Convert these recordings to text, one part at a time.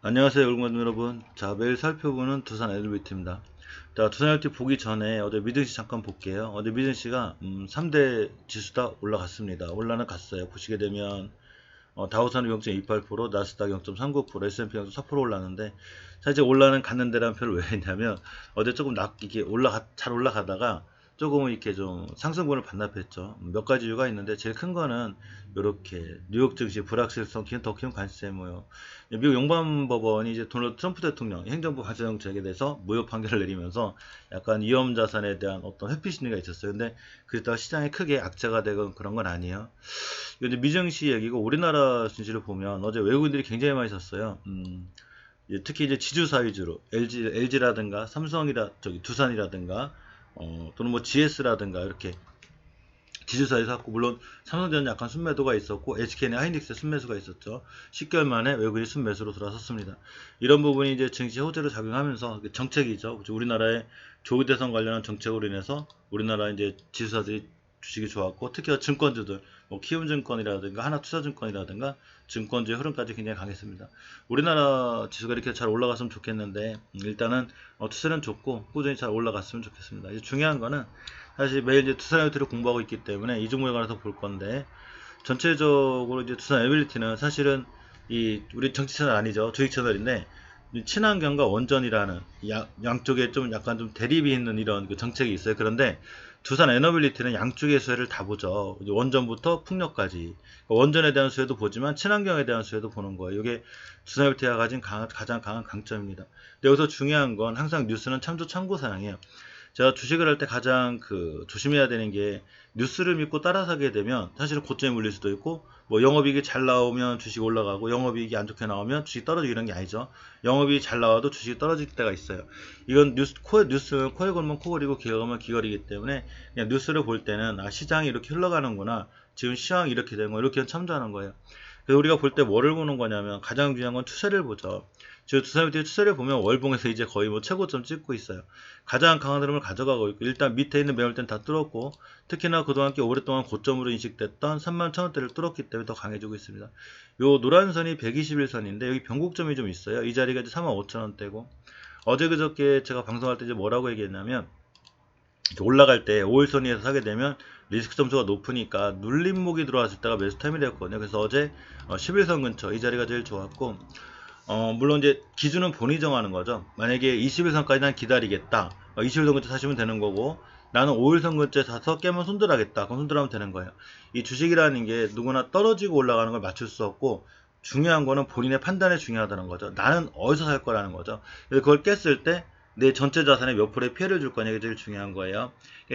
안녕하세요 여러분 여러분. 자 매일 살펴보는 두산 엘리베이트입니다. 자 두산 엘리베이트 보기 전에 어제 미등시 잠깐 볼게요. 어제 미등시가 음, 3대 지수 다 올라갔습니다. 올라는 갔어요. 보시게 되면 어, 다우산은 0.28% 나스닥 0.39% S&P 0.4% 올랐는데 사실 올라는 갔는데라는 표를 왜 했냐면 어제 조금 낙 이게 올라가 잘 올라가다가 조금 이렇게 좀 상승분을 반납했죠. 몇 가지 이유가 있는데 제일 큰 거는 이렇게 뉴욕 증시 불확실성 더 큰 관세 모요. 미국 용반법원이 이제 도널드 트럼프 대통령 행정부 관세 정책에 대해서 무효 판결을 내리면서 약간 위험 자산에 대한 어떤 회피 심리가 있었어요. 근데 그랬다가 시장이 크게 악재가 되건 그런 건 아니에요. 이제 미증시 얘기고 우리나라 증시를 보면 어제 외국인들이 굉장히 많이 샀어요. 음, 특히 이제 지주사 위주로 LG, LG라든가 삼성이라 저기 두산이라든가 어, 또는 뭐 GS라든가 이렇게 지주사에서 샀고 물론 삼성전자 약간 순매도가 있었고 SK는 하이닉스 순매수가 있었죠. 10개월 만에 외국인이 순매수로 들어섰습니다. 이런 부분이 이제 증시 호재로 작용하면서 정책이죠. 우리나라의 조기 대선 관련한 정책으로 인해서 우리나라 이제 지주사들이 주식이 좋았고 특히 증권주들 뭐 키움증권이라든가 하나투자증권이라든가 증권주의 흐름까지 굉장히 강했습니다. 우리나라 지수가 이렇게 잘 올라갔으면 좋겠는데 일단은 어, 투자는 좋고 꾸준히 잘 올라갔으면 좋겠습니다. 이제 중요한 거는 사실 매일 이제 투자 유트를 공부하고 있기 때문에 이 종목에 관해서 볼 건데 전체적으로 이제 투자 에빌리티는 사실은 이 우리 정치 채널 아니죠 주식 채널인데 친환경과 원전이라는 양, 양쪽에 좀 약간 좀 대립이 있는 이런 그 정책이 있어요. 그런데 두산 에너빌리티는 양쪽의 수혜를 다 보죠. 원전부터 풍력까지. 그러니까 원전에 대한 수혜도 보지만 친환경에 대한 수혜도 보는 거예요. 이게 두산 에너빌리티가 가진 강, 가장 강한 강점입니다. 근데 여기서 중요한 건 항상 뉴스는 참조 참고 사항이에요. 제가 주식을 할 때 가장 그 조심해야 되는 게 뉴스를 믿고 따라 사게 되면 사실은 고점에 물릴 수도 있고 뭐 영업이익이 잘 나오면 주식 올라가고 영업이익이 안 좋게 나오면 주식 떨어지고 이런 게 아니죠. 영업이익이 잘 나와도 주식이 떨어질 때가 있어요. 이건 뉴스 코 뉴스는 코에 걸면 코걸이고 기가 걸면 기걸이기 때문에 그냥 뉴스를 볼 때는 아 시장이 이렇게 흘러가는구나. 지금 시황이 이렇게 된 거 이렇게 참조하는 거예요. 우리가 볼 때 뭐를 보는 거냐면 가장 중요한 건 추세를 보죠. 즉 두산미터 추세를 보면 월봉에서 이제 거의 뭐 최고점 찍고 있어요. 가장 강한 흐름을 가져가고 있고 일단 밑에 있는 매물대는 다 뚫었고 특히나 그동안 꽤 오랫동안 고점으로 인식됐던 3만 1천원대를 뚫었기 때문에 더 강해지고 있습니다. 요 노란 선이 121선인데 여기 변곡점이 좀 있어요. 이 자리가 이제 3만 5천원대고 어제 그저께 제가 방송할 때 이제 뭐라고 얘기했냐면 올라갈 때 5일선에서 사게 되면 리스크 점수가 높으니까 눌림목이 들어왔을 때가 매수 타임이 되었거든요. 그래서 어제 11선 어, 근처 이 자리가 제일 좋았고 어, 물론 이제 기준은 본인이 정하는 거죠. 만약에 21선까지 난 기다리겠다. 어, 21선 근처 사시면 되는 거고 나는 5일선 근처에 사서 깨면 손들하겠다. 그럼 손들하면 되는 거예요. 이 주식이라는 게 누구나 떨어지고 올라가는 걸 맞출 수 없고 중요한 거는 본인의 판단이 중요하다는 거죠. 나는 어디서 살 거라는 거죠. 그걸 깼을 때 내 전체 자산에 몇 프로의 피해를 줄 거냐 이게 제일 중요한 거예요.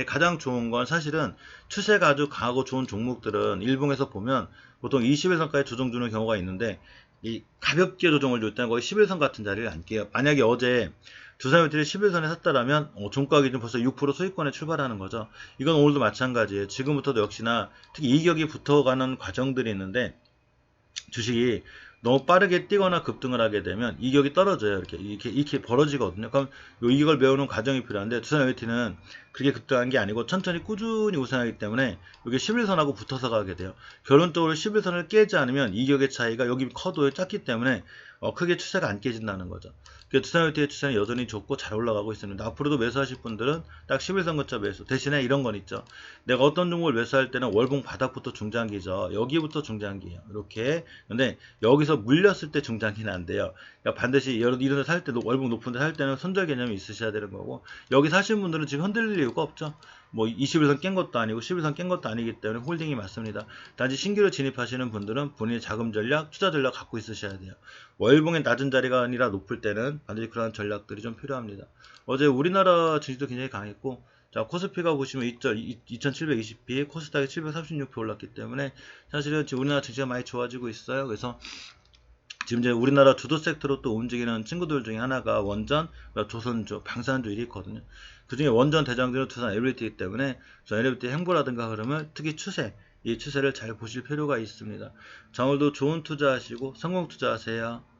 가장 좋은 건 사실은 추세가 아주 강하고 좋은 종목들은 일봉에서 보면 보통 21선까지 조정 주는 경우가 있는데 이 가볍게 조정을 줄 때는 거의 11선 같은 자리를 앉게요. 만약에 어제 두산유틸이 11선에 샀다라면 어, 종가 기준 벌써 6% 수익권에 출발하는 거죠. 이건 오늘도 마찬가지예요. 지금부터도 역시나 특히 이격이 붙어가는 과정들이 있는데 주식이 너무 빠르게 뛰거나 급등을 하게 되면 이격이 떨어져요. 이렇게 이렇게 이렇게 벌어지거든요. 그럼 이걸 배우는 과정이 필요한데 투산 웨이티는 그렇게 급등한 게 아니고 천천히 꾸준히 우상하기 때문에 여기 11선하고 붙어서 가게 돼요. 결론적으로 11선을 깨지 않으면 이격의 차이가 여기 커도에 작기 때문에 어, 크게 추세가 안 깨진다는 거죠. 투자율대의 추세는 여전히 좋고 잘 올라가고 있습니다. 앞으로도 매수하실 분들은 딱 11선 근처 매수. 대신에 이런 건 있죠. 내가 어떤 종목을 매수할 때는 월봉 바닥부터 중장기죠. 여기부터 중장기예요. 이렇게. 근데 여기서 물렸을 때 중장기는 안 돼요. 그러니까 반드시 이런 데살 때도 월봉 높은 데 살 때는 손절 개념이 있으셔야 되는 거고 여기 사시는 분들은 지금 흔들릴 이유가 없죠. 뭐 21선 깬 것도 아니고 11선 깬 것도 아니기 때문에 홀딩이 맞습니다. 단지 신규로 진입하시는 분들은 본인의 자금 전략, 투자 전략 갖고 있으셔야 돼요. 월봉의 낮은 자리가 아니라 높을 때는 반드시 그러한 전략들이 좀 필요합니다. 어제 우리나라 증시도 굉장히 강했고 자 코스피가 보시면 2720p 코스닥이 736p 올랐기 때문에 사실은 지금 우리나라 증시가 많이 좋아지고 있어요. 그래서 지금 이제 우리나라 주도 섹터로 또 움직이는 친구들 중에 하나가 원전, 조선주, 방산주 일이 있거든요. 그 중에 원전 대장들은 투산 엘리베이터이기 때문에 저 엘리베이터 행보라든가 흐름을 특히 추세, 이 추세를 잘 보실 필요가 있습니다. 자, 오늘도 좋은 투자하시고 성공 투자하세요.